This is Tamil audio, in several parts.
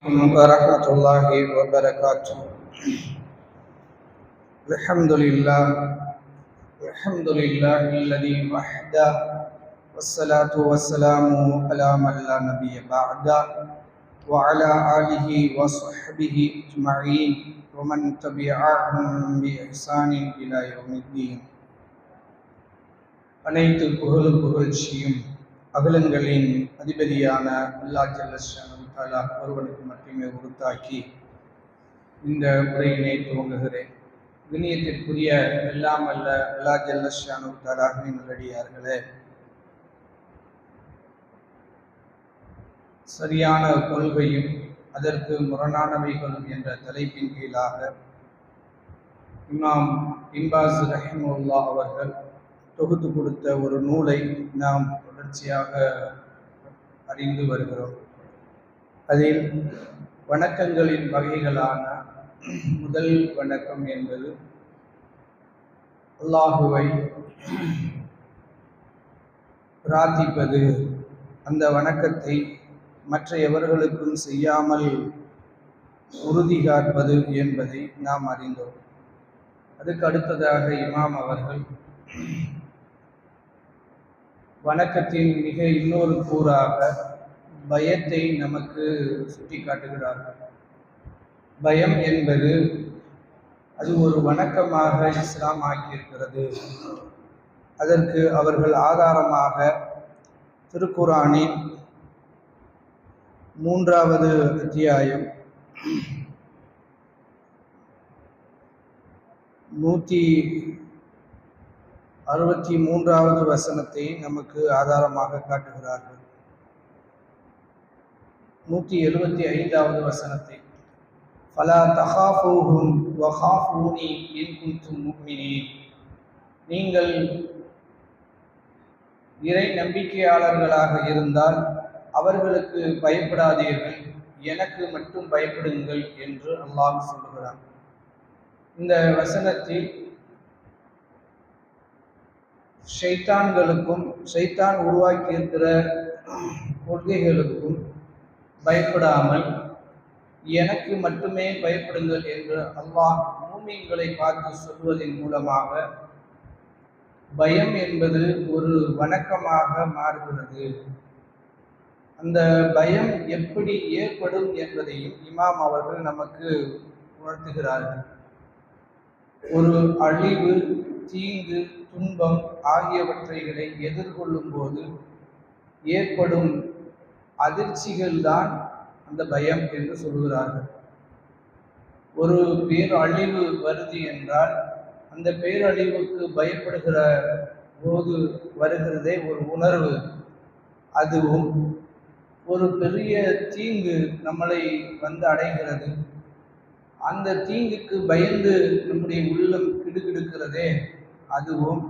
ورحمة الله وبركاته الحمد لله الحمد لله الذي وحده والصلاة والسلام على من لا نبي بعده وعلى آله وصحبه أجمعين ومن تبعهم بإحسان إلى يوم الدين அனைத்து புகழும் புகழ்ச்சியும் அகிலங்களின் அதிபதியான அல்லா ஜல்லஷானு தாலா ஒருவனுக்கு மட்டுமே உருத்தாக்கி இந்த உரையினை துவங்குகிறேன். வினியத்திற்குரிய எல்லாம் அல்ல அல்லா ஜல்லஷானு தாலாவின் நல்லடியார்களே சரியான கொள்கையும் அதற்கு முரணானவைகளும் என்ற தலைப்பின் கீழாக இமாம் இம்பாஸ் ரஹிமுல்லா அவர்கள் தொகுத்து கொடுத்த ஒரு நூலை நாம் தொடர்ச்சியாக அறிந்து வருகிறோம். அதில் வணக்கங்களின் வகைகளான முதல் வணக்கம் என்பது அல்லாஹுவை பிரார்த்திப்பது. அந்த வணக்கத்தை மற்ற எவர்களுக்கும் செய்யாமல் உறுதி காப்பது என்பதை நாம் அறிந்தோம். அதுக்கு அடுத்ததாக இமாம் அவர்கள் வணக்கத்தின் மிக இன்னொரு கூறாக பயத்தை நமக்கு சுட்டி காட்டுகிறார்கள் பயம் என்பது அது ஒரு வணக்கமாக இஸ்லாம் ஆக்கியிருக்கிறது. அதற்கு அவர்கள் ஆதாரமாக திருக்குரானின் மூன்றாவது அத்தியாயம் நூற்றி அறுபத்தி மூன்றாவது வசனத்தை நமக்கு ஆதாரமாக காட்டுகிறார்கள். நூற்றி எழுபத்தி ஐந்தாவது வசனத்தை. ஃபலா தஹாஃபூஹும் வஹாஃபூனி இன் குன்தும் நீங்கள் இறை நம்பிக்கையாளர்களாக இருந்தால் அவர்களுக்கு பயப்படாதீர்கள். எனக்கு மட்டும் பயப்படுங்கள் என்று அல்லாஹ் சொல்லுகிறார் இந்த வசனத்தில் ஷைத்தான்களுக்கும் ஷைத்தான் உருவாக்கியிருக்கிற கொள்கைகளுக்கும் பயப்படாமல் எனக்கு மட்டுமே பயப்படுங்கள் என்று அல்லாஹ் மூமியங்களை பார்த்து சொல்வதன் மூலமாக பயம் என்பது ஒரு வணக்கமாக மாறுகிறது. அந்த பயம் எப்படி ஏற்படும் என்பதையும் இமாம் அவர்கள் நமக்கு உணர்த்துகிறார்கள். ஒரு அழிவு தீங்கு துன்பம் ஆகியவற்றைகளை எதிர்கொள்ளும் போது ஏற்படும் அதிர்ச்சிகள் தான் அந்த பயம் என்று சொல்கிறார்கள் ஒரு பேரழிவு வருது என்றால் அந்த பேரழிவுக்கு பயப்படுகிற போது வருகிறதே ஒரு உணர்வு. அதுவும் ஒரு பெரிய தீங்கு நம்மளை வந்து அடைகிறது. அந்த தீங்குக்கு பயந்து நம்முடைய உள்ளம் கிடுகிடுக்கிறதே அதுவும்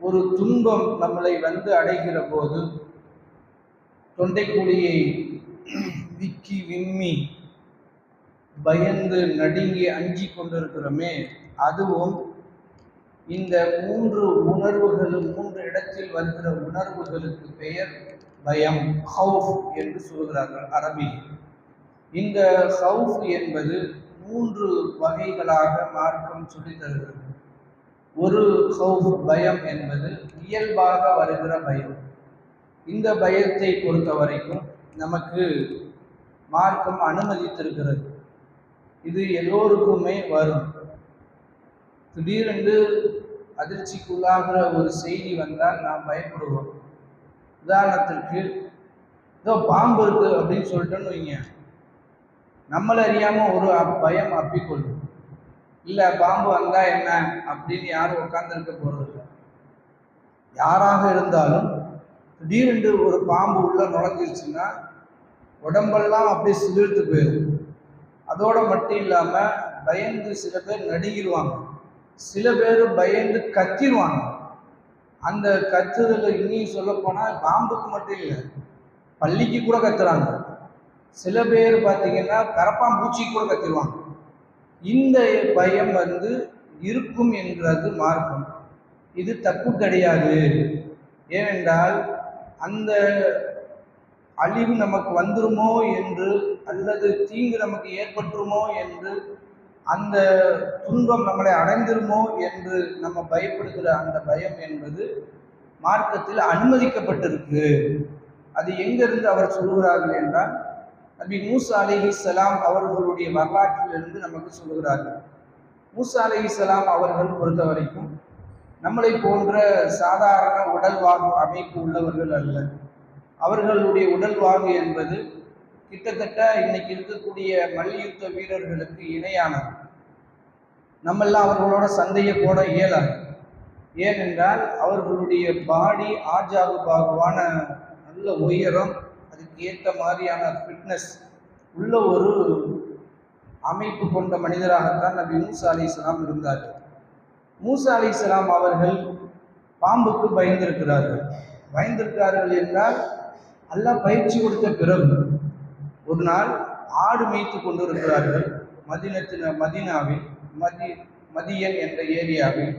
ஒரு துன்பம் நம்மளை வந்து அடைகிற போது தொண்டைக்குழியை விக்கி விம்மி பயந்து நடுங்கி அஞ்சி கொண்டிருக்கிறோமே அதுவும் இந்த மூன்று உணர்வுகளும் மூன்று இடத்தில் வருகிற உணர்வுகளுக்கு பெயர் பயம் ஹவுஃப் என்று சொல்கிறார்கள் அரபி இந்த ஹவுஃப் என்பது மூன்று வகைகளாக மார்க்கம் சொல்லி தருகிறது. ஒரு ஹவுஃப் பயம் என்பது இயல்பாக வருகிற பயம். இந்த பயத்தை பொறுத்த வரைக்கும் நமக்கு மார்க்கம் அனுமதித்திருக்கிறது. இது எல்லோருக்குமே வரும். திடீரென்று அதிர்ச்சிக்குள்ளாகிற ஒரு செய்தி வந்தால் நாம் பயப்படுவோம். உதாரணத்திற்கு ஏதோ பாம்பு இருக்கு அப்படின்னு சொல்லிட்டோன்னு வைங்க. நம்மளை அறியாமல் ஒரு பயம் அப்பிக்கொள்ளும். இல்லை பாம்பு வந்தால் என்ன? அப்படின்னு யாரும் உட்காந்துருக்க போகிறதில்ல யாராக இருந்தாலும் திடீரென்று ஒரு பாம்பு உள்ள நுழைஞ்சிருச்சுன்னா உடம்பெல்லாம் அப்படியே சிலிர்த்து போயிடும். அதோட மட்டும் இல்லாம பயந்து சில பேர் நடுங்கிடுவாங்க. சில பேர் பயந்து கத்திடுவாங்க. அந்த கத்துதல் இன்னும் சொல்ல போனால் பாம்புக்கு மட்டும் இல்லை பள்ளிக்கு கூட கத்துறாங்க. சில பேர் பார்த்தீங்கன்னா கரப்பாம்பூச்சிக்கு கூட கத்திடுவாங்க. இந்த பயம் வந்து இருக்கும் என்கிறது மார்க்கம். இது தப்பு கிடையாது. ஏனென்றால் அந்த அழிவு நமக்கு வந்துருமோ என்று அல்லது தீங்கு நமக்கு ஏற்பட்டுருமோ என்று அந்த துன்பம் நம்மளை அடைந்துருமோ என்று நம்ம பயப்படுகிற அந்த பயம் என்பது மார்க்கத்தில் அனுமதிக்கப்பட்டிருக்கு. அது எங்கிருந்து அவர் சொல்கிறார்கள் என்றால் நபி மூசா அலிஹிஸ்லாம் அவர்களுடைய வரலாற்றிலிருந்து நமக்கு சொல்கிறார்கள். மூசா அலிஹிஸ்லாம் அவர்கள் பொறுத்த வரைக்கும் நம்மளை போன்ற சாதாரண உடல்வாகு அமைப்பு உள்ளவர்கள் அல்ல. அவர்களுடைய உடல்வாகு என்பது கிட்டத்தட்ட இன்னைக்கு இருக்கக்கூடிய மல்யுத்த வீரர்களுக்கு இணையானது. நம்மெல்லாம் அவர்களோட சந்தையை போட இயலாது. ஏனென்றால் அவர்களுடைய பாடி ஆஜாவு பாகுவான நல்ல உயரம் அதுக்கு ஏற்ற மாதிரியான ஃபிட்னஸ் உள்ள ஒரு அமைப்பு கொண்ட மனிதராகத்தான் நபி மூசா அலி இஸ்லாம் இருந்தார்கள். மூசா அலி இஸ்லாம் அவர்கள் பாம்புக்கு பயந்திருக்கிறார்கள். பயந்திருக்கிறார்கள் என்றால் அல்லாஹ் பயிற்சி கொடுத்த பிறகு ஒரு நாள் ஆடு மேய்த்து கொண்டிருக்கிறார்கள். மதினத்தின மதினாவில் மதி மதியன் என்ற ஏரியாவில்.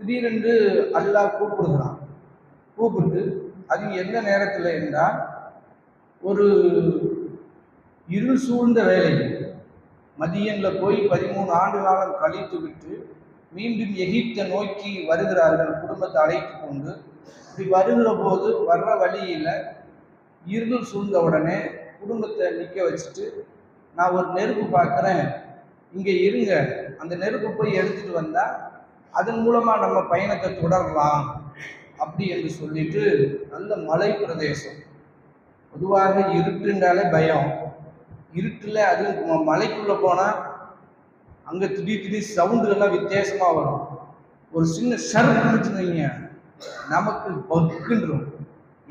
திடீரென்று அல்லாஹ் கூப்பிடுகிறான். கூப்பிட்டு அது எந்த நேரத்தில்? என்றால் ஒரு இருள் சூழ்ந்த வேலை மதியனில் போய் பதிமூணு ஆண்டு காலம் கழித்து விட்டு மீண்டும் எகிப்தை நோக்கி வருகிறார்கள் குடும்பத்தை அழைத்து கொண்டு. இப்படி வருகிற போது வர்ற வழியில் இருள் சூழ்ந்த உடனே குடும்பத்தை நிற்க வச்சுட்டு நான் ஒரு நெருப்பு பார்க்குறேன் இங்கே இருங்க. அந்த நெருப்பு போய் எடுத்துட்டு வந்தால் அதன் மூலமாக நம்ம பயணத்தை தொடரலாம். அப்படி என்று சொல்லிட்டு நல்ல மலை பிரதேசம். பொதுவாக இருட்டுன்றாலே பயம். இருட்டில் அதுவும் மலைக்குள்ளே போனால் அங்கே திடீர் திடீர் சவுண்டுகள்லாம் வித்தியாசமாக வரும். ஒரு சின்ன ஷர்க்குன்னு வைங்க. நமக்கு பக்குன்றோம்.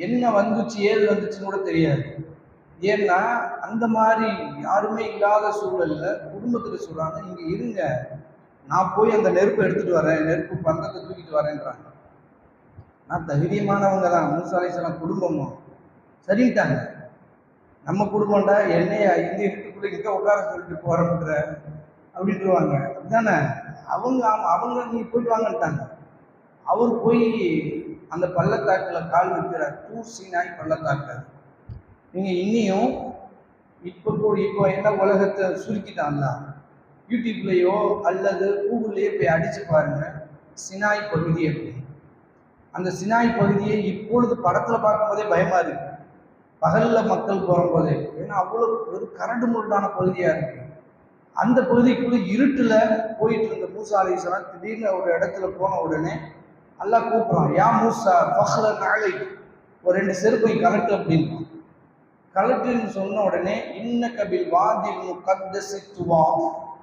என்ன வந்துச்சு ஏது வந்துச்சுன்னு கூட தெரியாது. ஏன்னா அந்த மாதிரி யாருமே இல்லாத சூழல்ல குடும்பத்தில் சொல்றாங்க இங்க இருங்க. நான் போய் அந்த நெருப்பை எடுத்துட்டு வரேன். நெருப்பு பந்தத்தை தூக்கிட்டு வரேன்றாங்க. நான் தைரியமானவங்க தான் மூசாலேசலாம் குடும்பமும் சரிட்டாங்க நம்ம குடும்பம்டா என்னையா இந்த இருட்டுக்குள்ள இங்க உட்கார சொல்லிட்டு போறோம்ன்ற அப்படின்ட்டுருவாங்க அப்படிதானே அவங்க அவங்க நீ போயிட்டு வாங்கன்ட்டாங்க. அவர் போய் அந்த பள்ளத்தாக்கில் கால் வைக்கிறார் டூர் சீனாய் பள்ளத்தாக்கில் நீங்கள் இன்னியும் இப்போ இப்போ என்ன உலகத்தை சுருக்கிட்டாங்களா யூடியூப்லேயோ அல்லது கூகுள்லேயோ போய் அடிச்சு பாருங்க. சினாய் பகுதி அப்படி. அந்த சினாய் பகுதியை இப்பொழுது படத்தில் பார்க்கும்போதே பயமாக இருக்கு. பகலில் மக்கள் போகும்போதே ஏன்னா அவ்வளோ ஒரு கரண்டு முரடான பகுதியாக இருக்குது அந்த பகுதிக்குள்ள இருட்டுல போயிட்டு இருந்த மூசா அலிஸ்லாம் திடீர்னு ஒரு இடத்துல போன உடனே நல்லா கூப்பிடுறான் யா மூசா பஹ்ல நாளை ஒரு ரெண்டு செருப்பை கலட்டு அப்படின்னு கலட்டுன்னு சொன்ன உடனே இன்ன கபில் வாதி முகத்தசி துவா.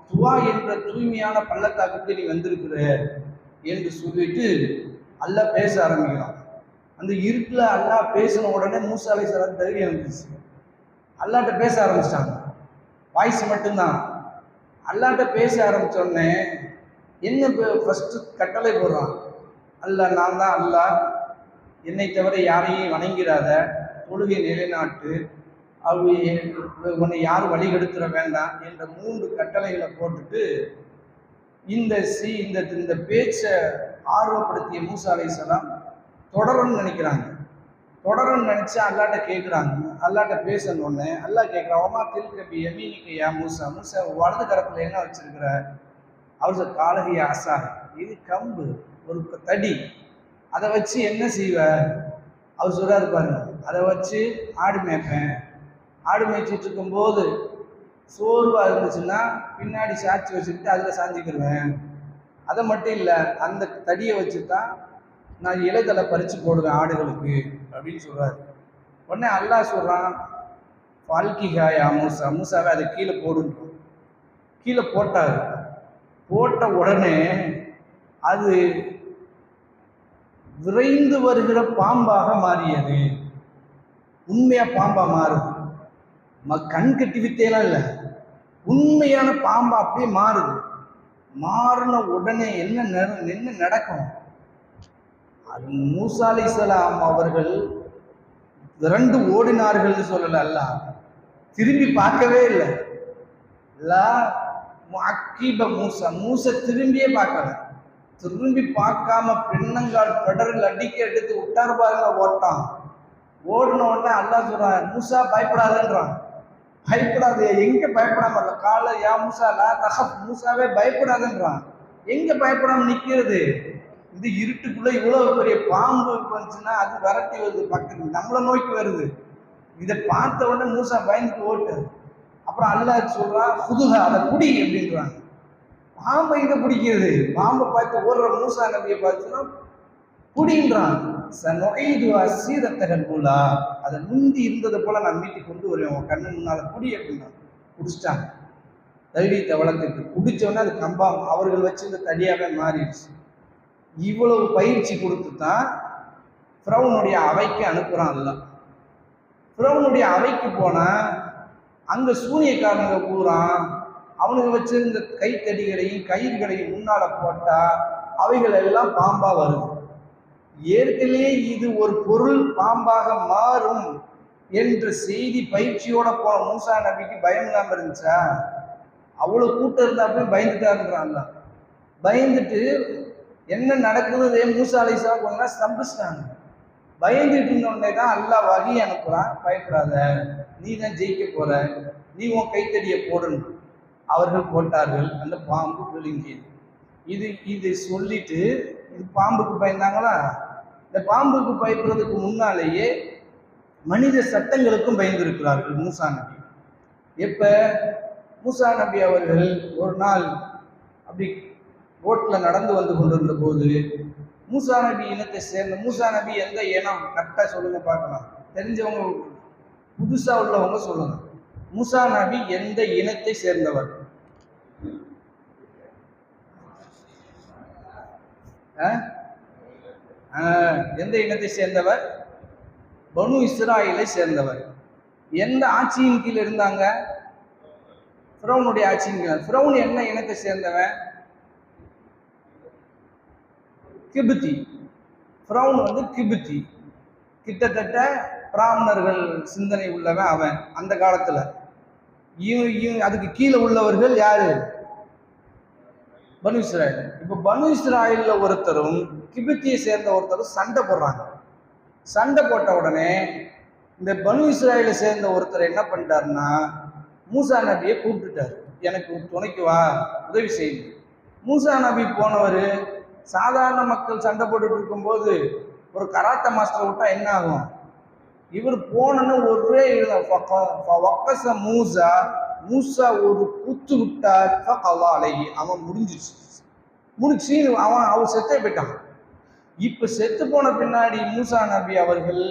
துவா என்ற தூய்மையான பள்ளத்தாக்குக்கு நீ வந்திருக்கிற என்று சொல்லிட்டு அல்லாஹ் பேச ஆரம்பிக்கிறான். அந்த இருட்டில் அல்லா பேசின உடனே மூசா அலிஸ்லாம் தைரியம் இருந்துச்சு அல்லாட்ட பேச ஆரம்பிச்சிட்டாங்க. வாய்ஸ் மட்டும்தான். அல்லாட்ட பேச ஆரம்பிச்ச உடனே என்ன ஃபஸ்ட்டு கட்டளை போடுறான்? அல்ல நான் தான் அல்லாஹ் என்னை தவிர யாரையும் வணங்கிறாத தொழுகை நிலைநாட்டு. அவ உன்னை யாரும் வழிகெடுத்துட வேண்டாம் என்ற மூன்று கட்டளைகளை போட்டுட்டு இந்த சி இந்த இந்த பேச்சை ஆர்வப்படுத்திய மூசா அலைசலாம் தொடரும்னு நினைக்கிறாங்க. தொடரும்னு நினச்சா அல்லாட்ட கேட்குறாங்க அல்லாட்ட பேசணும் ஒன்று அல்லாஹ் கேட்குறான் ஓமா திருக்கபி எமீனிக்கையா மூசா? மூசா வலது கரத்தில் என்ன வச்சிருக்கிற அவர் சொல் காலகி ஆசா இது கம்பு ஒரு தடி. அதை வச்சு என்ன செய்வ? அவர் சொல்றாரு பாருங்க அதை வச்சு ஆடு மேய்ப்பேன். ஆடு மேய்ச்சிட்டு இருக்கும்போது சோர்வாக இருந்துச்சுன்னா பின்னாடி சாட்சி வச்சுக்கிட்டு அதில் சாஞ்சிக்கிடுவேன் அதை மட்டும் இல்லை அந்த தடியை வச்சு தான் நான் இலைதலை பறித்து போடுவேன் ஆடுகளுக்கு அப்படின்னு சொல்கிறாரு உடனே அல்லாஹ் சொல்கிறான் ஃபால்கிஹாயா மூசா. மூசாவை அதை கீழே போடுன்றோம் கீழே போட்டார். போட்ட உடனே அது விரைந்து வருகிற பாம்பாக மாறியது. உண்மையாக பாம்பாக மாறுது. ம கண் கட்டி வித்தையெல்லாம் இல்லை. உண்மையான பாம்பா அப்படியே மாறுது. மாறின உடனே என்ன நட- என்ன நடக்கும்? அது மூசா அலைஹிஸ்ஸலாம் அவர்கள் இரண்டு ஓடினார்கள்னு சொல்லல அல்ல. திரும்பி பார்க்கவே இல்லை. லா அக்கீப மூசா. மூசை திரும்பியே பார்க்கல. திரும்பி பார்க்காம பின்னங்கால் பெடரில் அடிக்க எடுத்து விட்டார் பாருங்க ஓட்டான் ஓடின உடனே அல்லா சொல்றான் மூசா பயப்படாதன்றான். பயப்படாது எங்க பயப்படாம இல்ல காலை யா மூசா லா தஹப் மூசாவே பயப்படாதுன்றான். எங்க பயப்படாம நிக்கிறது? இந்த இருட்டுக்குள்ள இவ்வளவு பெரிய பாம்பு வந்துச்சுன்னா அது விரட்டி வருது பக்கத்து நம்மளை நோக்கி வருது. இதை பார்த்த உடனே மூசா பயந்துட்டு ஓட்டு அப்புறம் அல்லாஹ் சொல்றான் புதுகா அதை குடி அப்படின்றாங்க. பாம்பை இதை பிடிக்கிறது? பாம்பை பார்த்து ஓடுற மூசா நம்பியை பார்த்துன்னா குடின்றான். சீரத்தகன் போலா அதை முந்தி இருந்தது போல நான் மீட்டுக்கு கொண்டு வருவேன் உன் கண்ணு முன்னால குடி அப்படின்றான் குடிச்சிட்டாங்க. தைரியத்தை வளர்த்துட்டு குடிச்சோடனே அது கம்பா அவர்கள் வச்சு இந்த தடியாவே மாறிடுச்சு. இவ்வளவு பயிற்சி கொடுத்து தான் ஃப்ரௌனுடைய அவைக்கு அனுப்புகிறான் அல்ல ஃப்ரௌனுடைய அவைக்கு போனால் அங்கே சூனியக்காரனுங்க கூறான் அவனுக்கு வச்சிருந்த கைத்தடிகளையும் கயிறுகளையும் முன்னால் போட்டால் அவைகள் எல்லாம் பாம்பாக வருது. ஏற்கனவே இது ஒரு பொருள் பாம்பாக மாறும் என்ற செய்தி பயிற்சியோட போன மூசா நபிக்கு பயம் இல்லாமல் இருந்துச்சா? அவ்வளோ கூட்டம் இருந்தாப்பே பயந்துட்டாருன்றான்ல பயந்துட்டு என்ன நடக்குது மூசா அலிசா கொஞ்ச ஸ்தம்பிச்சிட்டாங்க. பயந்துட்டு இருந்தோடனே தான் அல்லாஹ் வகி அனுப்புறான். பயப்படாத. நீ தான் ஜெயிக்க போற. நீ உன் கைத்தடியை போடணும் அவர்கள் போட்டார்கள். அந்த பாம்பு விழுங்கியது இது இது சொல்லிட்டு இது பாம்புக்கு பயந்தாங்களா? இந்த பாம்புக்கு பயப்படுறதுக்கு முன்னாலேயே மனித சட்டங்களுக்கும் பயந்திருக்கிறார்கள் மூசா நபி. எப்ப? மூசா நபி அவர்கள் ஒரு நாள் அப்படி ரோட்டில் நடந்து வந்து கொண்டிருந்த போது மூசா நபி இனத்தை சேர்ந்த மூசா நபி எந்த இனம்? கரெக்டாக சொல்லுங்க பார்க்கலாம். தெரிஞ்சவங்க புதுசாக உள்ளவங்க சொல்லுங்க. மூசா நபி எந்த இனத்தை சேர்ந்தவர்? ஆ? ஆ, எந்த இனத்தை சேர்ந்தவர்? பனு இஸ்ராயிலை சேர்ந்தவர். எந்த ஆட்சியின் கீழ் இருந்தாங்க? ஃப்ரௌனுடைய ஆட்சியின் கீழ். ஃப்ரௌன் என்ன இனத்தை சேர்ந்தவன்? கிபுத்தி. ஃப்ரௌன் வந்து கிபுத்தி. கிட்டத்தட்ட பிராமணர்கள் சிந்தனை உள்ளவன் அவன் அந்த காலத்தில். அதுக்கு கீழே உள்ளவர்கள் யாரு? பனு இஸ்ராயல் இப்போ பனு இஸ்ராயல்ல ஒருத்தரும் கிபித்தியை சேர்ந்த ஒருத்தரும் சண்டை போடுறாங்க. சண்டை போட்ட உடனே இந்த பனு இஸ்ராயலை சேர்ந்த ஒருத்தர் என்ன பண்ணிட்டாருன்னா மூசா நபியை கூப்பிட்டுட்டாரு. எனக்கு துணைக்கு வா உதவி செய்யுங்க மூசா நபி போனவர் சாதாரண மக்கள் சண்டை போட்டுட்டு இருக்கும்போது ஒரு கராத்த மாஸ்டர் விட்டா என்ன ஆகும்? இவர் போனன்னு ஒரே வக்கச மூசா மூசா ஒரு குத்து விட்டார் ஃபகலா அவன் முடிஞ்சிச்சு. முடிச்சு அவன் அவர் செத்தே போயிட்டான். இப்ப செத்து போன பின்னாடி மூசா நபி அவர்கள்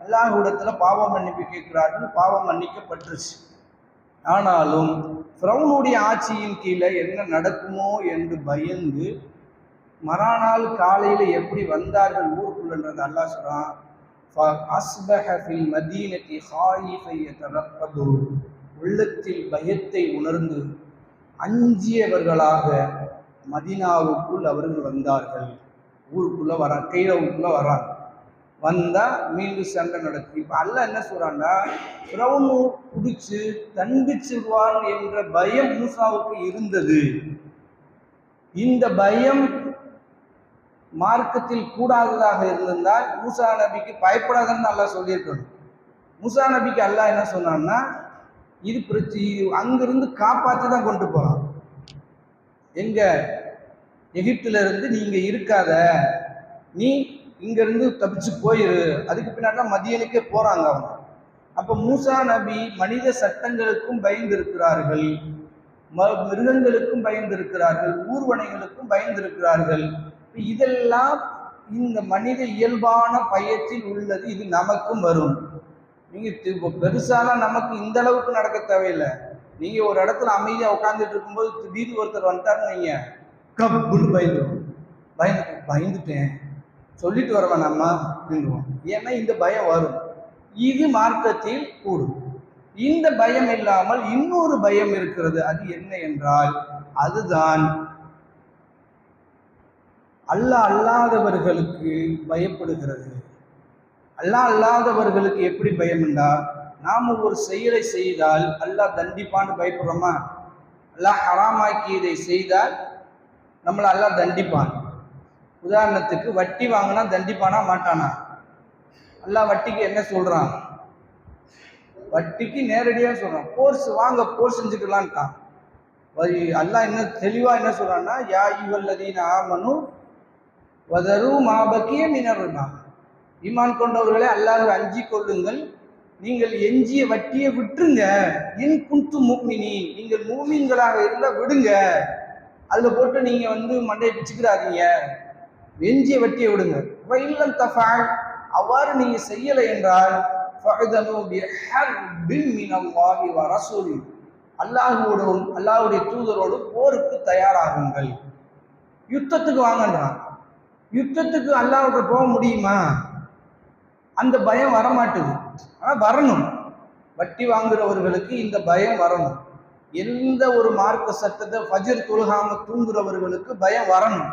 அல்லாஹ்விடத்துல பாவம் மன்னிப்பு கேட்கிறார்கள் பாவம் மன்னிக்கப்பட்டுருச்சு. ஆனாலும் ஃப்ரௌனுடைய ஆட்சியின் கீழே என்ன நடக்குமோ என்று பயந்து மறாநாள் காலையில் எப்படி வந்தார்கள் ஊருக்குள்ளன்றது அல்லாஹ் சொல்கிறான் அஸ்பஹ ஃபில் மதீனத்தி ஹாயிஃபைய உள்ளத்தில் பயத்தை உணர்ந்து அஞ்சியவர்களாக மதினாவுக்குள் அவர்கள் வந்தார்கள். ஊருக்குள்ளே வரா கைரவுக்குள்ளே வராங்க வந்தால் மீண்டும் சண்டை நடத்தி இப்போ அல்ல என்ன சொல்கிறான்னா பிரவுனு பிடிச்சி தண்டிச்சிருவான் என்ற பயம் மூசாவுக்கு இருந்தது. இந்த பயம் மார்க்கத்தில் கூடாததாக இருந்திருந்தால் மூசா நபிக்கு பயப்படாதன்னு நல்லா சொல்லியிருக்கணும். மூசா நபிக்கு அல்லாஹ் என்ன சொன்னான்னா இது பிரச்சி அங்கிருந்து காப்பாற்றி தான் கொண்டு போறான் எங்க எகிப்துல இருந்து நீங்க இருக்காத நீ இங்கிருந்து தப்பிச்சு போயிரு. அதுக்கு பின்னாடி மதியனுக்கே போறாங்க அவங்க. அப்ப மூசா நபி மனித சட்டங்களுக்கும் பயந்திருக்கிறார்கள். ம- மிருகங்களுக்கும் பயந்திருக்கிறார்கள். ஊர்வனைகளுக்கும் பயந்திருக்கிறார்கள். இதெல்லாம் இந்த மனித இயல்பான பயத்தில் உள்ளது இது நமக்கும் வரும். நீங்க தி- பெருசாலாம் நமக்கு இந்த அளவுக்கு நடக்க தேவையில்லை. நீங்க ஒரு இடத்துல அமைதியா உட்கார்ந்துட்டு இருக்கும்போது திடீர்னு ஒருத்தர் வந்துட்டாருன்னு நீங்கள் கப்புன்னு பயந்துடும் பயந்து பயந்துட்டேன். சொல்லிட்டு வருவேன் நம்ம அப்படின்னுவோம் ஏன்னா இந்த பயம் வரும். இது மார்க்கத்தில் கூடும். இந்த பயம் இல்லாமல் இன்னொரு பயம் இருக்கிறது. அது என்ன என்றால் அதுதான் அல்லா அல்லாதவர்களுக்கு பயப்படுகிறது. அல்லா அல்லாதவர்களுக்கு எப்படி பயம் என்றால் நாம் ஒரு செயலை செய்தால் அல்லாஹ் தண்டிப்பான்னு பயப்படுறோமா? அல்லாஹ் ஹராமாக்கியதை செய்தால் நம்மளை அல்லாஹ் தண்டிப்பான். உதாரணத்துக்கு வட்டி வாங்கினா தண்டிப்பானா மாட்டானா? அல்லாஹ் வட்டிக்கு என்ன சொல்கிறான் வட்டிக்கு நேரடியாக சொல்கிறான் போர்ஸ் வாங்க போர் செஞ்சுக்கலான்ட்டான் வரி அல்லாஹ் என்ன தெளிவாக என்ன சொல்கிறான்னா யா இவல்லதீன ஆமனும் வதரு மாபக்கிய மினருமா. ஈமான் கொண்டவர்களை அல்லாஹ் அஞ்சி கொள்ளுங்கள். நீங்கள் எஞ்சிய வட்டியை விட்டுருங்க. இன் குண்டு மூமினி நீங்கள் மூமின்களாக இருந்தால் விடுங்க. அதில் போட்டு நீங்கள் வந்து மண்டையை பிச்சுக்கிறாதீங்க. எஞ்சிய வட்டியை விடுங்க. வயல்லம் தஃபால் அவ்வாறு நீங்கள் செய்யலை என்றால் ஃபஅதனு அல்லாஹுடைய மினல்லாஹி அல்லாஹ்வுடைய தூதரோடு போருக்கு தயாராகுங்கள். யுத்தத்துக்கு வாங்கன்றான். யுத்தத்துக்கு அல்லாவுக்கு போக முடியுமா? அந்த பயம் வரமாட்டுது. ஆனால் வரணும். வட்டி வாங்குறவர்களுக்கு இந்த பயம் வரணும். எந்த ஒரு மார்க்க சட்டத்தை ஃபஜிர் தொழுகாம தூங்குறவர்களுக்கு பயம் வரணும்.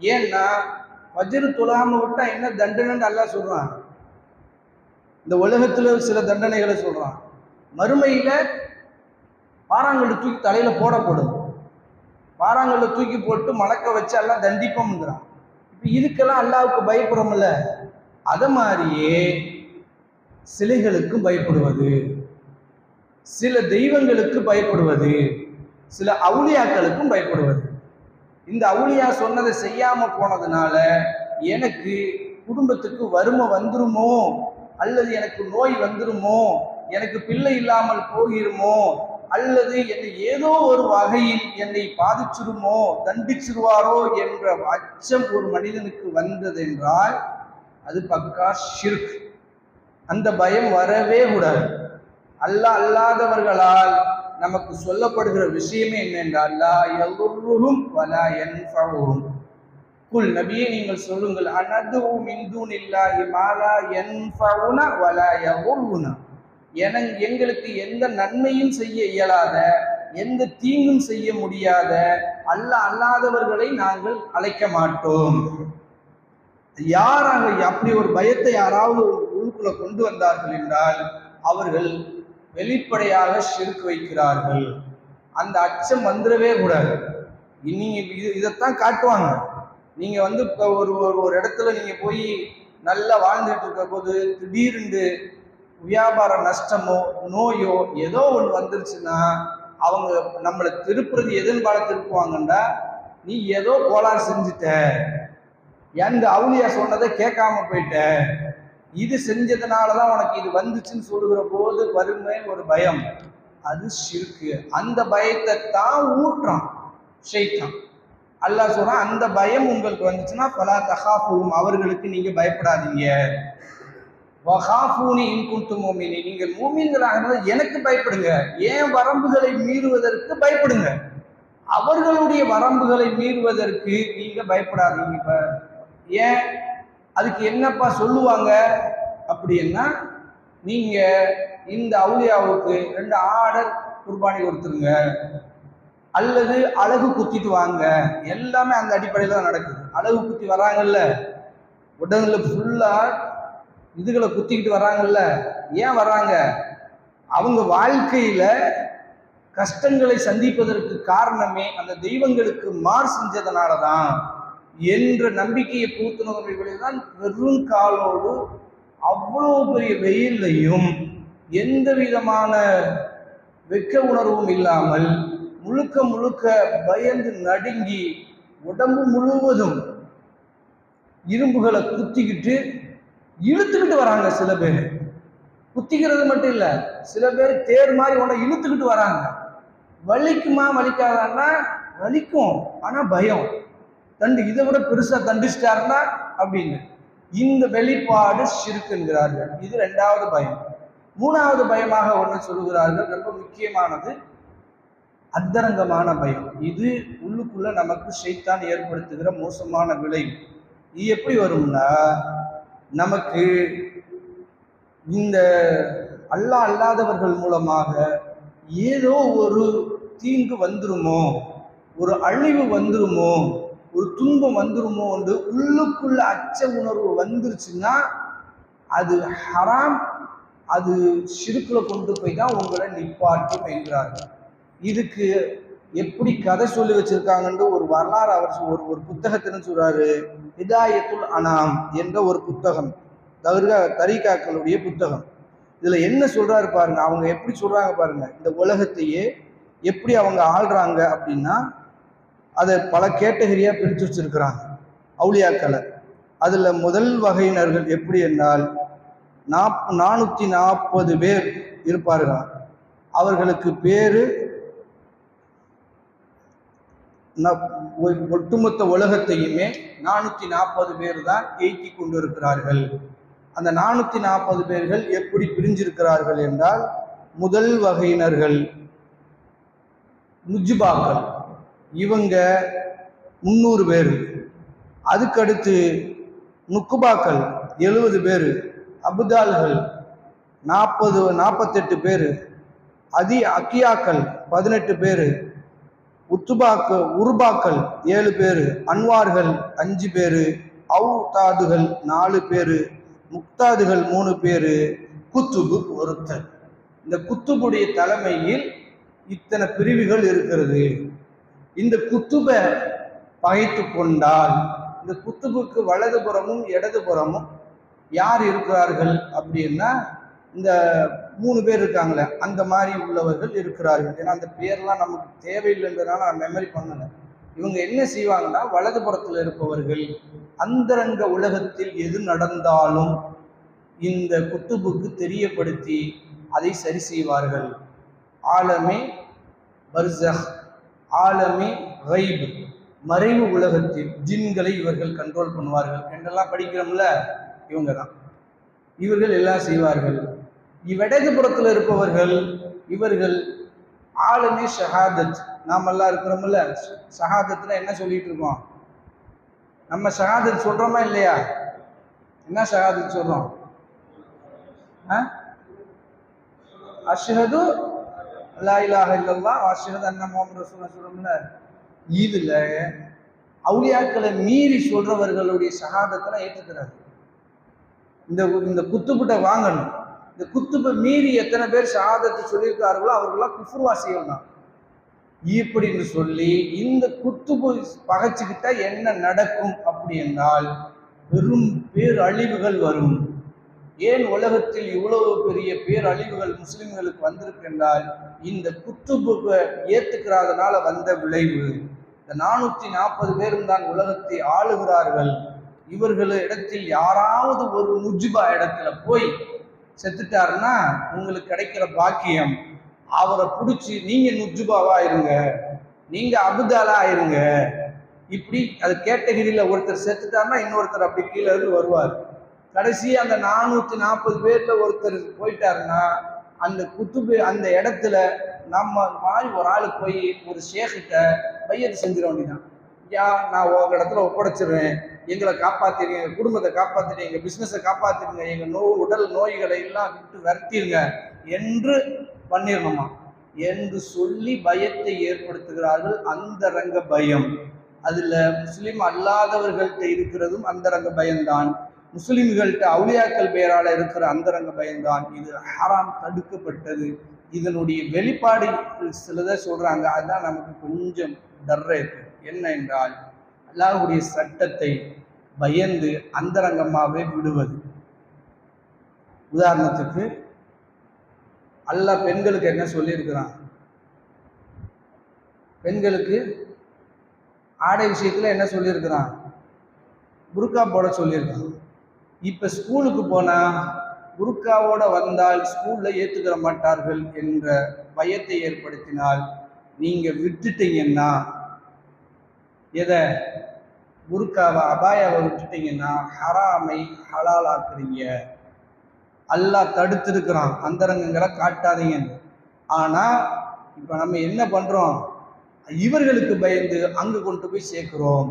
ஏன்னா ஃபஜிர் தொழுகாம விட்டா என்ன தண்டனைன்னு அல்லா சொல்றான். இந்த உலகத்துல சில தண்டனைகளை சொல்றான். மறுமையில பாறாங்கல்ல தூக்கி தலையில போடப்படும். பாறாங்கல்ல தூக்கி போட்டு மலக்க வச்சு எல்லாம் தண்டிப்போம்ங்கிறான். இதுக்கெல்லாம் அல்லாவுக்கு பயப்படுறோம்ல. அத மாதிரியே சிலைகளுக்கும் பயப்படுவது. சில தெய்வங்களுக்கு பயப்படுவது. சில அவுளியாக்களுக்கும் பயப்படுவது. இந்த அவுளியா சொன்னதை செய்யாம போனதுனால எனக்கு குடும்பத்துக்கு வறுமை வந்துருமோ? அல்லது எனக்கு நோய் வந்துருமோ? எனக்கு பிள்ளை இல்லாமல் போகிருமோ அல்லது என்னை ஏதோ ஒரு வகையில் என்னை பாதிச்சிருமோ தண்டிச்சிருவாரோ என்ற அச்சம் ஒரு மனிதனுக்கு வந்ததென்றால் அது பக்கா ஷிர்க். அந்த பயம் வரவே கூடாது. அல்லாஹ் அல்லாதவர்களால் நமக்கு சொல்லப்படுகிற விஷயமே என்னென்றால் லா யதுர்ருஹும் வலா யன்ஃபஉஹும் குல் நபியை நீங்கள் சொல்லுங்கள் அனது மின் தூனில்லாஹி மாலா யன்ஃபஉன வலா யதுர்ருன என எங்களுக்கு எந்த நன்மையும் செய்ய இயலாத எந்த தீங்கும் செய்ய முடியாத அல்ல அல்லாதவர்களை நாங்கள் அழைக்க மாட்டோம். யாராக அப்படி ஒரு பயத்தை யாராவது உள்ளுக்குள்ள கொண்டு வந்தார்கள் என்றால் அவர்கள் வெளிப்படையாக சிறுக்கு வைக்கிறார்கள். அந்த அச்சம் வந்துடவே கூடாது. நீங்க இது இதைத்தான் காட்டுவாங்க. நீங்க வந்து இப்போ ஒரு ஒரு ஒரு இடத்துல நீங்க போய் நல்லா வாழ்ந்துட்டு இருக்க போது திடீர்னு வியாபார நஷ்டமோ நோயோ ஏதோ ஒன்று வந்துருச்சுன்னா அவங்க நம்மளை திருப்புறது எதுன்னு பாட திருப்புவாங்கண்டா? நீ ஏதோ கோளாறு செஞ்சுட்ட. எந்த அவுளியா சொன்னதை கேட்காம போயிட்ட. இது செஞ்சதுனால தான் உனக்கு இது வந்துச்சுன்னு சொல்லுகிற போது வறுமை ஒரு பயம். அது சிறுக்கு. அந்த பயத்தை தான் ஊட்டுறான். ஷெய்தான் அல்லாஹ் சொல்றான் அந்த பயம் உங்களுக்கு வந்துச்சுன்னா பலா தகாஃபும் அவர்களுக்கு நீங்க பயப்படாதீங்க. வஹாஃபூனி இன் மோமினி. நீங்கள் மூமின்களாக இருந்தால் எனக்கு பயப்படுங்க. ஏன் வரம்புகளை மீறுவதற்கு பயப்படுங்க? அவர்களுடைய வரம்புகளை மீறுவதற்கு நீங்க பயப்படாதீங்க இப்ப. ஏன்? அதுக்கு என்னப்பா சொல்லுவாங்க? அப்படின்னா நீங்க இந்த அவுளியாவுக்கு ரெண்டு ஆர்டர் குர்பானி கொடுத்துருங்க. அல்லது அழகு குத்திட்டு வாங்க. எல்லாமே அந்த அடிப்படையில் தான் நடக்குது. அழகு குத்தி வராங்கல்ல? உடலில் ஃபுல்லாக இதுகளை குத்திக்கிட்டு வராங்கல்ல ஏன் வராங்க அவங்க வாழ்க்கையில கஷ்டங்களை சந்திப்பதற்கு காரணமே அந்த தெய்வங்களுக்கு மார் செஞ்சதுனால தான் என்ற நம்பிக்கையை பூத்துனவர்களில் தான் வெறும் காலோடு அவ்வளோ பெரிய வெயிலையும் எந்த விதமான வெக்க உணர்வும் இல்லாமல் முழுக்க முழுக்க பயந்து நடுங்கி உடம்பு முழுவதும் இரும்புகளை குத்திக்கிட்டு இழுத்துக்கிட்டு வராங்க சில பேர். குத்திக்கிறது மட்டும் இல்லை சில பேர் தேர் மாதிரி உன்னை இழுத்துக்கிட்டு வராங்க. வலிக்குமா வலிக்காதான்னா வலிக்கும். ஆனால் பயம். தண்டு இதை விட பெருசாக தண்டிச்சிட்டாருன்னா அப்படின்னு. இந்த வெளிப்பாடு சிறுக்குங்கிறார்கள் இது ரெண்டாவது பயம். மூணாவது பயமாக ஒன்று சொல்லுகிறார்கள். ரொம்ப முக்கியமானது அந்தரங்கமான பயம். இது உள்ளுக்குள்ள நமக்கு ஷைத்தான் ஏற்படுத்துகிற மோசமான விளைவு. இது எப்படி வரும்னா நமக்கு இந்த அல்லாஹ் அல்லாதவர்கள் மூலமாக ஏதோ ஒரு தீங்கு வந்துருமோ ஒரு அழிவு வந்துருமோ ஒரு துன்பம் வந்துருமோ என்று உள்ளுக்குள்ள அச்ச உணர்வு வந்துருச்சுன்னா அது ஹராம் அது சிறுக்குல கொண்டு போய் தான் உங்களை நிப்பாட்டும் என்கிறார்கள் இதுக்கு எப்படி கதை சொல்லி வச்சிருக்காங்கன்ற ஒரு வரலாறு அவர் ஒரு ஒரு புத்தகத்தின்னு சொல்றாரு. ஹிதாயத்துல் அனாம் என்ற ஒரு புத்தகம். தர்கா தரிகாக்களுடைய புத்தகம். இதுல என்ன சொல்றாரு பாருங்க அவங்க எப்படி சொல்றாங்க பாருங்க இந்த உலகத்தையே எப்படி அவங்க ஆள்றாங்க அப்படின்னா அதை பல கேட்டகரியா பிரித்து வச்சிருக்கிறாங்க. அவுளியாக்களை. அதுல முதல் வகையினர்கள் எப்படி என்றால் நாப் நானூத்தி நாற்பது பேர் இருப்பார்களாம். அவர்களுக்கு பேரு ஒட்டுமொத்த உலகத்தையுமே நானூற்றி நாற்பது பேர் தான் இயக்கி கொண்டிருக்கிறார்கள். அந்த நானூற்றி நாற்பது பேர்கள் எப்படி பிரிஞ்சிருக்கிறார்கள் என்றால் முதல் வகையினர்கள் முஜிபாக்கள் இவங்க முந்நூறு பேர். அதுக்கடுத்து நுக்குபாக்கள் எழுபது பேர். அபுதால்கள் நாற்பது நாற்பத்தெட்டு பேர். அதி அக்கியாக்கள் பதினெட்டு பேர். உத்துபாக்கு உருபாக்கள் ஏழு பேர் அன்வார்கள் அஞ்சு பேர் அவுதாதுகள் நாலு பேர் முக்தாதுகள் மூணு பேர் குத்துபு ஒருத்தர். இந்த குத்துபுடைய தலைமையில் இத்தனை பிரிவுகள் இருக்கிறது. இந்த குத்துபை பகைத்து கொண்டால் இந்த குத்துபுக்கு வலதுபுறமும் இடதுபுறமும் யார் இருக்கிறார்கள் அப்படின்னா இந்த மூணு பேர் இருக்காங்களே அந்த மாதிரி உள்ளவர்கள் இருக்கிறார்கள். ஏன்னா அந்த பேர்லாம் நமக்கு தேவையில்லைன்றதுனால நான் மெமரி பண்ணலை. இவங்க என்ன செய்வாங்கன்னா வலதுபுறத்தில் இருப்பவர்கள் அந்தரங்க உலகத்தில் எது நடந்தாலும் இந்த குத்துபுக்கு தெரியப்படுத்தி அதை சரி செய்வார்கள். ஆலமே பர்சஹ் ஆலமே கைப் மறைவு உலகத்தில் ஜின்களை இவர்கள் கண்ட்ரோல் பண்ணுவார்கள். என்றெல்லாம் படிக்கிறோம்ல இவங்க தான் இவர்கள் எல்லாம் செய்வார்கள். இவ்வடகுபுறத்தில் இருப்பவர்கள் இவர்கள் ஆளுமே ஷஹாதத். நாமெல்லாம் இருக்கிறோம்ல ஷஹாதத்தில் என்ன சொல்லிட்டு இருக்கோம் நம்ம ஷஹாதத் சொல்றோமா இல்லையா? என்ன ஷஹாதத் சொல்றோம்? அஷ்ஹது அல்லா இலாஹ இல்லல்லா அஷ்ஹது அன்ன முஹம்மது ரசூலுல்லாஹ் சொல்றோம்ல. இதுல அவுளியாக்களை மீறி சொல்றவர்களுடைய ஷஹாதத்தை ஏற்றுக்கிறாரு இந்த இந்த குத்துப்பிட்ட வாங்கணும். இந்த குத்துப்பை மீறி எத்தனை பேர் சாதத்தை சொல்லியிருக்கார்களோ அவர்களாம் குஃப்ருவா தான் இப்படின்னு சொல்லி இந்த குத்துபு பகைச்சுக்கிட்டா என்ன நடக்கும் அப்படி என்றால் பெரும் பேரழிவுகள் வரும். ஏன் உலகத்தில் இவ்வளவு பெரிய பேரழிவுகள் முஸ்லிம்களுக்கு வந்திருக்கு என்றால் இந்த குத்துப்புவை ஏத்துக்கிறாதனால வந்த விளைவு. இந்த நானூற்றி நாற்பது பேரும் தான் உலகத்தை ஆளுகிறார்கள். இவர்கள் இடத்தில் யாராவது ஒரு முஜிபா இடத்துல போய் செத்துட்டாருன்னா உங்களுக்கு கிடைக்கிற பாக்கியம். அவரை பிடிச்சி நீங்க நுஜுபாவா இருங்க. நீங்க அபுதாலா ஆயிருங்க இப்படி அது கேட்டகிரியில் ஒருத்தர் செத்துட்டாருன்னா இன்னொருத்தர் அப்படி கீழே இருந்து வருவார். கடைசி அந்த நானூற்றி நாற்பது பேரில் ஒருத்தர் போயிட்டாருன்னா அந்த குத்துபு அந்த இடத்துல நம்ம மாதிரி ஒரு ஆள் போய் ஒரு ஷேக்கிட்ட பையத்து செஞ்சிட வேண்டியதான் யா நான் உங்க இடத்துல ஒப்படைச்சிருவேன். எங்களை காப்பாத்திடுங்க எங்க குடும்பத்தை காப்பாத்திடுங்க எங்க பிசினஸை காப்பாத்திடுங்க எங்க நோ உடல் நோய்களை எல்லாம் விட்டு விரட்டிடுங்க என்று பண்ணிடணுமா என்று சொல்லி பயத்தை ஏற்படுத்துகிறார்கள் அந்த ரங்க பயம். அதுல முஸ்லீம் அல்லாதவர்கள்ட்ட இருக்கிறதும் அந்த ரங்க பயம்தான். முஸ்லிம்கள்ட்ட அவுளியாக்கள் பெயரால இருக்கிற அந்தரங்க பயம்தான். இது ஹராம் தடுக்கப்பட்டது. இதனுடைய வெளிப்பாடு சிலதை சொல்றாங்க. அதுதான் நமக்கு கொஞ்சம் டர்ற இருக்கு. என்ன என்றால் அல்லாஹுடைய சட்டத்தை பயந்து அந்தரங்கமாகவே விடுவது. உதாரணத்துக்கு அல்லாஹ் பெண்களுக்கு என்ன சொல்லியிருக்கிறான்? பெண்களுக்கு ஆடை விஷயத்தில் என்ன சொல்லியிருக்கிறான்? புருக்கா போட சொல்லியிருக்கான் இப்போ ஸ்கூலுக்கு போனால் புருக்காவோட வந்தால் ஸ்கூலில் ஏற்றுக்கிற மாட்டார்கள் என்ற பயத்தை ஏற்படுத்தினால் நீங்கள் விட்டுட்டீங்கன்னா எதை? புருக்காவை அபாயாவை விட்டுட்டீங்கன்னா ஹராமை ஹலாலாக்குறீங்க. அல்லாஹ் தடுத்துருக்குறான். அந்தரங்கங்களை காட்டாதீங்கன்னு ஆனால் இப்போ நம்ம என்ன பண்ணுறோம் இவர்களுக்கு பயந்து அங்கு கொண்டு போய் சேர்க்குறோம்.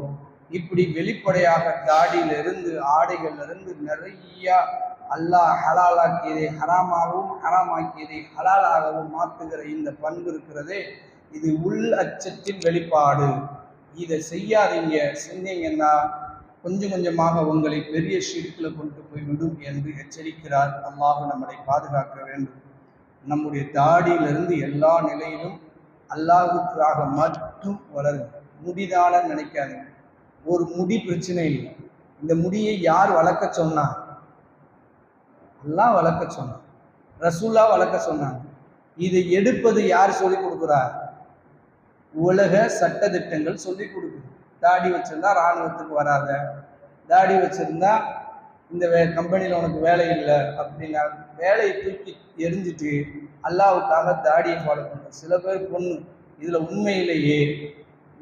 இப்படி வெளிப்படையாக தாடியிலிருந்து ஆடைகளிலிருந்து நிறையா அல்லாஹ் ஹலாலாக்கியதை ஹராமாகவும் ஹராமாக்கியதை ஹலாலாகவும் மாற்றுகிற இந்த பண்பு இருக்கிறதே இது உள் அச்சத்தின் வெளிப்பாடு. இதை செய்யாதீங்க செஞ்சீங்கன்னா கொஞ்சம் கொஞ்சமாக உங்களை பெரிய ஷிர்கில் கொண்டு போய் விடும் என்று எச்சரிக்கிறார் அல்லாஹ் நம்மளை பாதுகாக்க வேண்டும். நம்முடைய தாடியிலிருந்து எல்லா நிலையிலும் அல்லாஹுக்காக மட்டும் வளருங்க. முடிதான நினைக்காதீங்க. ஒரு முடி பிரச்சனை இல்லை. இந்த முடியை யார் வளர்க்க சொன்னா? எல்லாம் வளர்க்க சொன்னான். ரசூல்லா வளர்க்க சொன்னாங்க. இதை எடுப்பது யார் சொல்லி கொடுக்குறா உலக சட்ட திட்டங்கள் சொல்லி கொடுக்குது. தாடி வச்சிருந்தா இராணுவத்துக்கு வராத. தாடி வச்சிருந்தா இந்த வே கம்பெனியில் உனக்கு வேலை இல்லை அப்படின்னா வேலையை தூக்கி எரிஞ்சிட்டு அல்லாவுக்காக தாடியை ஃபாலோ பண்ணுற சில பேர் பொண்ணு. இதில் உண்மையிலேயே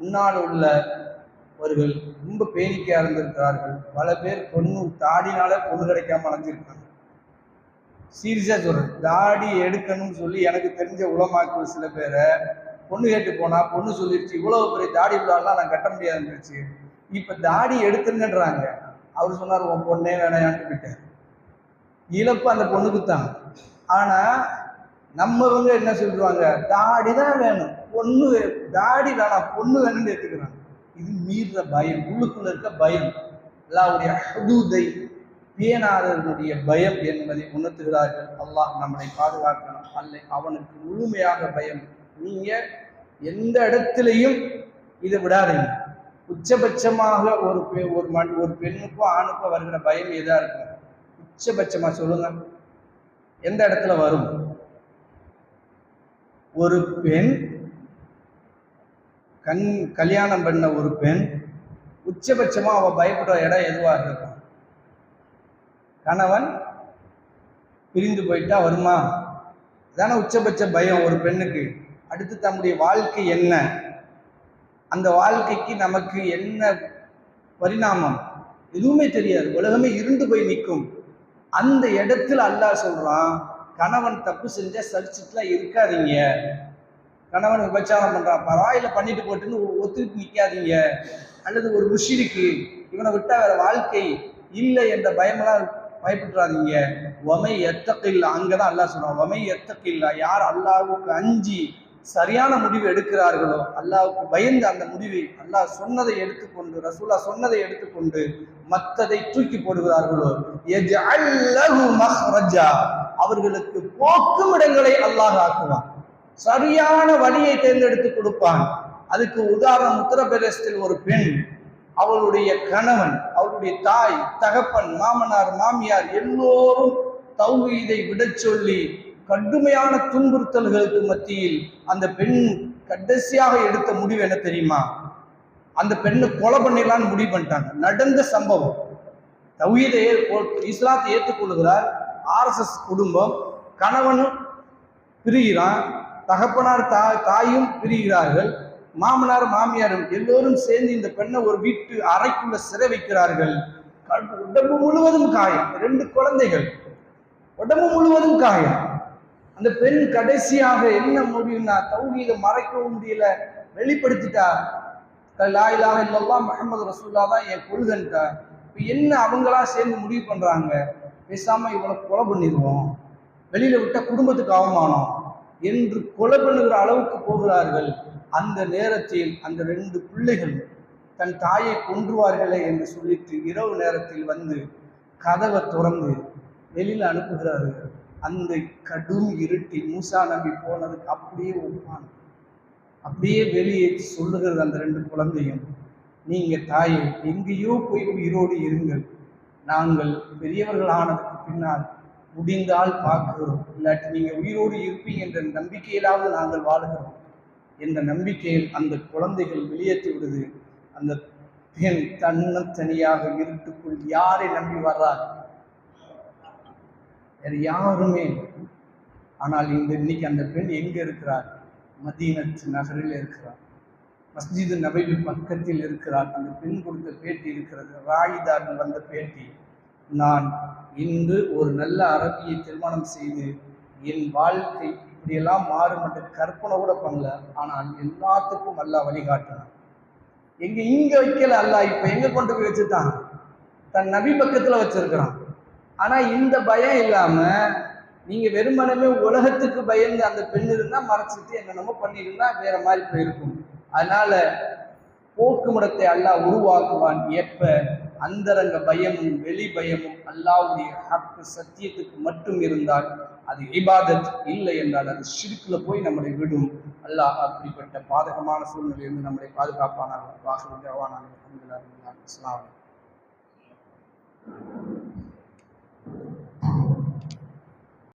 முன்னால் உள்ளவர்கள் ரொம்ப பேணிக்கையாக இருந்திருக்கிறார்கள். பல பேர் பொண்ணு தாடினால பொண்ணு கிடைக்காம அலைஞ்சிருக்காங்க. சீரியஸாக சொல்கிறேன் தாடி எடுக்கணும்னு சொல்லி எனக்கு தெரிஞ்ச உளமாக்கு சில பேரை பொண்ணு கேட்டு போனா பொண்ணு சொல்லிடுச்சு இவ்வளவு பெரிய தாடி உள்ளாலாம் நான் கட்ட முடியாதுன்னு இப்ப தாடி எடுத்துருங்கன்றாங்க. அவர் சொன்னார் உன் பொண்ணே வேணையான்ட்டு போயிட்டார். இழப்பு அந்த பொண்ணுக்கு தான். ஆனா நம்மவங்க என்ன சொல்லுவாங்க தாடி தான் வேணும் பொண்ணு தாடி வேணாம் பொண்ணு வேணும்னு எடுத்துக்கிறாங்க இது மீற பயம் உள்ளுக்குள்ள இருக்க பயம். அல்லாவுடைய ஹதூதை பேனாதனுடைய பயம் என்பதை உணர்த்துகிறார்கள். அல்லாஹ் நம்மளை பாதுகாக்கணும். அல்ல அவனுக்கு முழுமையாக பயம். நீங்க எந்த இடத்துலையும் இதை விடாதீங்க. உச்சபட்சமாக ஒரு பெ ஒரு மண் ஒரு பெண்ணுக்கும் ஆணுக்கும் வருகிற பயம் எதாக இருக்கும்? உச்சபட்சமாக சொல்லுங்க. எந்த இடத்துல வரும்? ஒரு பெண் கண் கல்யாணம் பண்ண ஒரு பெண் உச்சபட்சமாக அவள் பயப்படுற இடம் எதுவாக இருக்கும்? கணவன் பிரிந்து போயிட்டா வருமா? தானே உச்சபட்ச பயம் ஒரு பெண்ணுக்கு. அடுத்து தம்முடைய வாழ்க்கை என்ன? அந்த வாழ்க்கைக்கு நமக்கு என்ன பரிணாமம்? எதுவுமே தெரியாது. உலகமே இருந்து போய் நிற்கும். அந்த இடத்துல அல்லாஹ் சொல்கிறான் கணவன் தப்பு செஞ்சால் சலிச்சுட்டுலாம் இருக்காதீங்க. கணவன் விபச்சாரம் பண்ணுறான் பரவாயில்ல பண்ணிட்டு போட்டுன்னு ஒத்துக்கிட்டு நிற்காதீங்க அல்லது ஒரு முஷிருக்கு இவனை விட்டால் வேற வாழ்க்கை இல்லை என்ற பயமெல்லாம் பயப்பட்டுறாதீங்க. ஒமை எத்தக்கில்லா அங்கதான் அல்லாஹ் சொல்கிறான் ஒமை எத்தக்கில்லா யார் அல்லாவுக்கு அஞ்சி சரியான முடிவு எடுக்கிறார்களோ அல்லாவுக்கு பயந்து அந்த முடிவை அல்லாஹ் சொன்னதை எடுத்துக்கொண்டு ரசூலா சொன்னதை எடுத்துக்கொண்டு மற்றதை தூக்கி போடுகிறார்களோ அவர்களுக்கு போக்கும் இடங்களை அல்லாஹ் ஆக்குவான். சரியான வழியை தேர்ந்தெடுத்து கொடுப்பான். அதுக்கு உதாரணம் உத்தரப்பிரதேசத்தில் ஒரு பெண் அவளுடைய கணவன் அவளுடைய தாய் தகப்பன் மாமனார் மாமியார் எல்லோரும் தௌஹீதை விடச் சொல்லி கடுமையான துன்புறுத்தல்களுக்கு மத்தியில் அந்த பெண் கடைசியாக எடுத்த முடிவு என்ன தெரியுமா? அந்த பெண்ணை கொலை பண்ணிடலான்னு முடிவு பண்ணிட்டாங்க. நடந்த சம்பவம். தௌஹீதை இஸ்லாத்தை ஏற்றுக்கொள்கிறார் ஆர்எஸ்எஸ் குடும்பம். கணவனும் பிரிகிறான். தகப்பனார் தா தாயும் பிரிகிறார்கள். மாமனார் மாமியாரும் எல்லோரும் சேர்ந்து இந்த பெண்ணை ஒரு வீட்டு அறைக்குள்ள சிறை வைக்கிறார்கள். உடம்பு முழுவதும் காயம். ரெண்டு குழந்தைகள். உடம்பு முழுவதும் காயம். அந்த பெண் கடைசியாக என்ன முடியும்னா தௌஹீத மறைக்கவும் முடியல வெளிப்படுத்திட்டா. லாயிலாக இல்லவா முகமது ரசூல்லா தான் என் கொள்கன்ட்டா இப்போ என்ன அவங்களா சேர்ந்து முடிவு பண்ணுறாங்க பேசாமல் இவளை கொலை பண்ணிடுவோம். வெளியில் விட்ட குடும்பத்துக்கு அவமானம் என்று கொலை பண்ணுகிற அளவுக்கு போகிறார்கள். அந்த நேரத்தில் அந்த ரெண்டு பிள்ளைகள் தன் தாயை கொன்றுவார்களே என்று சொல்லிட்டு இரவு நேரத்தில் வந்து கதவை திறந்து வெளியில் அனுப்புகிறார்கள். அந்த கடும் இருட்டி மூசா நம்பி போனதுக்கு அப்படியே ஒப்பான் அப்படியே வெளியே சொல்லுகிறது அந்த ரெண்டு குழந்தையும் நீங்க தாயை எங்கேயோ போய் உயிரோடு இருங்கள். நாங்கள் பெரியவர்கள் ஆனதுக்கு பின்னால் முடிந்தால் பார்க்கிறோம். இல்லாட்டி நீங்க உயிரோடு இருப்பீங்க என்ற நம்பிக்கையிலாவது நாங்கள் வாழுகிறோம். என்ற நம்பிக்கையில் அந்த குழந்தைகள் வெளியேற்றி விடுது. அந்த பெண் தன்னத்தனியாக இருட்டுக்குள் யாரை நம்பி வர்றார் வேறு யாருமே ஆனால் இந்த இன்னைக்கு அந்த பெண் எங்கே இருக்கிறார்? மதீனத் நகரில் இருக்கிறார். மஸ்ஜிது நபைவி பக்கத்தில் இருக்கிறார். அந்த பெண் கொடுத்த பேட்டி இருக்கிறது. ராயிதாரன் வந்த பேட்டி நான் இன்று ஒரு நல்ல அரபியை திருமணம் செய்து என் வாழ்க்கை இப்படியெல்லாம் மாறும் என்று கற்பனை கூட பண்ணல. ஆனால் எல்லாத்துக்கும் அல்லா வழிகாட்டினான். எங்க இங்க வைக்கல அல்லா இப்ப எங்க கொண்டு போய் வச்சுட்டான்? தன் நபி பக்கத்துல வச்சிருக்கிறான். ஆனா இந்த பயம் இல்லாம நீங்க வெறுமனமே உலகத்துக்கு பயந்து அந்த பெண் இருந்தா மறைச்சிட்டு என்னென்னமோ பண்ணிருந்தா வேற மாதிரி போயிருக்கும். அதனால போக்குமுடத்தை அல்லாஹ் உருவாக்குவான் எப்ப? அந்தரங்க பயமும் வெளி பயமும் அல்லாவுடைய ஹக்கு சத்தியத்துக்கு மட்டும் இருந்தால் அது இபாதத் இல்லை என்றால் அது ஷிருக்குல போய் நம்மளை விடும். அல்லாஹ் அப்படிப்பட்ட பாதகமான சூழ்நிலையிலிருந்து நம்மளை பாதுகாப்பானாக வாசல் ஜவானாக அஸ்லாம்